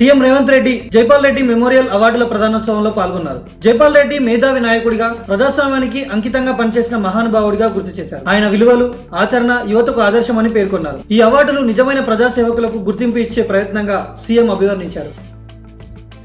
CM Revanth Reddy Jaipal Reddy memorial అవార్డుల ప్రదానోత్సవంలో పాల్గొన్నారు. జైపాల్ రెడ్డి మేధావి నాయకుడిగా ప్రజాస్వామ్యానికి అంకితంగా పనిచేసిన మహానుభావుడిగా గుర్తు చేశారు. ఆయన విలువలు ఆచరణ యువతకు ఆదర్శమని పేర్కొన్నారు. ఈ అవార్డులు నిజమైన ప్రజాసేవకులకు గుర్తింపు ఇచ్చే ప్రయత్నంగా సీఎం అభివర్ణించారు.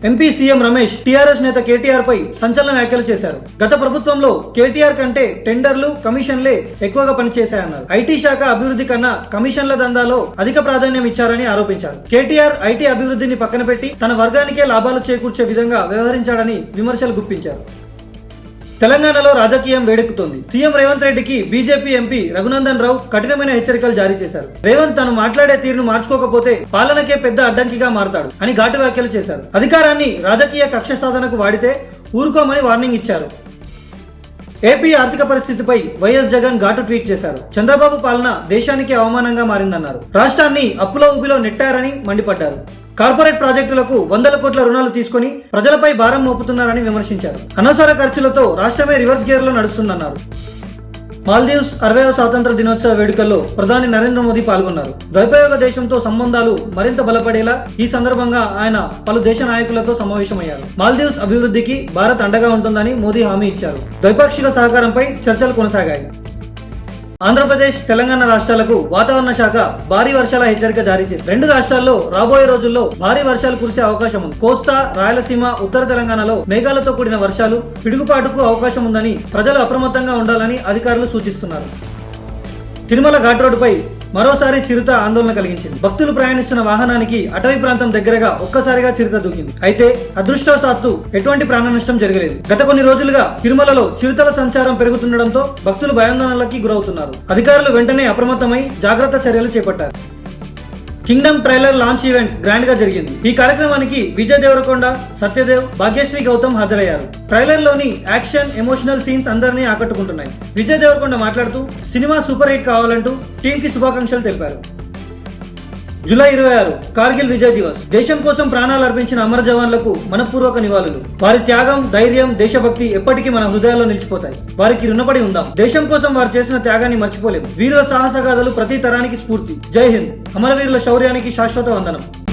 ఎంపీ సీఎం రమేష్ టీఆర్ఎస్ నేత కేటీఆర్ పై సంచలన వ్యాఖ్యలు చేశారు. గత ప్రభుత్వంలో కేటీఆర్ కంటే టెండర్లు కమిషన్లే ఎక్కువగా పనిచేశాయన్నారు. ఐటీ శాఖ అభివృద్ధి కన్నా కమిషన్ల దందాలో అధిక ప్రాధాన్యం ఇచ్చారని ఆరోపించారు. కేటీఆర్ ఐటీ అభివృద్ధిని పక్కన పెట్టి తన వర్గానికే లాభాలు చేకూర్చే విధంగా వ్యవహరించాడని విమర్శలు గుప్పించారు. తెలంగాణలో రాజకీయం వేడెక్కుతోంది. సీఎం రేవంత్ రెడ్డికి బీజేపీ ఎంపీ రఘునందన్ రావు కఠినమైన హెచ్చరికలు జారీ చేశారు. రేవంత్ తను మాట్లాడే తీరును మార్చుకోకపోతే పాలనకే పెద్ద అడ్డంకిగా మారతాడు అని ఘాటు వ్యాఖ్యలు చేశారు. అధికారాన్ని రాజకీయ కక్ష సాధనకు వాడితే ఊరుకోమని వార్నింగ్ ఇచ్చారు. ఏపీ ఆర్థిక పరిస్థితిపై వైఎస్ జగన్ ఘాటు ట్వీట్ చేశారు. చంద్రబాబు పాలన దేశానికి అవమానంగా మారిందన్నారు. రాష్ట్రాన్ని అప్పుల ఊబిలో నెట్టారని మండిపడ్డారు. కార్పొరేట్ ప్రాజెక్టులకు వందల కోట్ల రుణాలు తీసుకుని ప్రజలపై భారం మోపుతున్నారని విమర్శించారు. అనవసర ఖర్చులతో రాష్ట్రమే రివర్స్ గేర్లో నడుస్తుందన్నారు. మాల్దీవ్స్ అరవైవ స్వాతంత్ర దినోత్సవ వేడుకల్లో ప్రధాని నరేంద్ర మోదీ పాల్గొన్నారు. ద్వైపాయోగ దేశంతో సంబంధాలు మరింత బలపడేలా ఈ సందర్భంగా ఆయన పలు దేశ నాయకులతో సమావేశమయ్యారు. మాల్దీవ్స్ అభివృద్ధికి భారత్ అండగా ఉంటుందని మోదీ హామీ ఇచ్చారు. ద్వైపాక్షిక సహకారంపై చర్చలు కొనసాగాయి. ఆంధ్రప్రదేశ్ తెలంగాణ రాష్ట్రాలకు వాతావరణ శాఖ భారీ వర్షాల హెచ్చరిక జారీ చేసింది. రెండు రాష్ట్రాల్లో రాబోయే రోజుల్లో భారీ వర్షాలు కురిసే అవకాశం ఉంది. కోస్తా రాయలసీమ ఉత్తర తెలంగాణలో మేఘాలతో కూడిన వర్షాలు పిడుగుపాటుకు అవకాశం ఉందని ప్రజలు అప్రమత్తంగా ఉండాలని అధికారులు సూచిస్తున్నారు. తిరుమల ఘాట్ రోడ్డుపై మరోసారి చిరుత ఆందోళన కలిగించింది. భక్తులు ప్రయాణిస్తున్న వాహనానికి అటవీ ప్రాంతం దగ్గరగా ఒక్కసారిగా చిరుత దూకింది. అయితే అదృష్టవశాత్తు ఎటువంటి ప్రాణ నష్టం జరగలేదు. గత కొన్ని రోజులుగా తిరుమలలో చిరుతల సంచారం పెరుగుతుండటంతో భక్తులు భయాందోళనలకి గురవుతున్నారు. అధికారులు వెంటనే అప్రమత్తమై జాగ్రత్త చర్యలు చేపట్టారు. కింగ్డమ్ ట్రైలర్ లాంచ్ ఈవెంట్ గ్రాండ్గా జరిగింది. ఈ కార్యక్రమానికి విజయ్ దేవరకొండ సత్యదేవ్ భాగ్యశ్రీ గౌతమ్ హాజరయ్యారు. ట్రైలర్లోని యాక్షన్ ఎమోషనల్ సీన్స్ అందరినీ ఆకట్టుకుంటున్నాయి. విజయ్ దేవరకొండ మాట్లాడుతూ సినిమా సూపర్ హిట్ కావాలంటూ టీమ్కి శుభాకాంక్షలు తెలిపారు. జూలై ఇరవై ఆరు కార్గిల్ విజయ్ దివస్. దేశం కోసం ప్రాణాలు అర్పించిన అమర జవాన్లకు మనపూర్వక నివాళులు. వారి త్యాగం ధైర్యం దేశభక్తి ఎప్పటికీ మన హృదయాల్లో నిలిచిపోతాయి. వారికి రుణపడి ఉందాం. దేశం కోసం వారు చేసిన త్యాగాన్ని మర్చిపోలేము. వీరుల సాహసగాథలు ప్రతి తరానికి స్ఫూర్తి. జై హింద్. అమరవీరుల శౌర్యానికి శాశ్వత వందనం.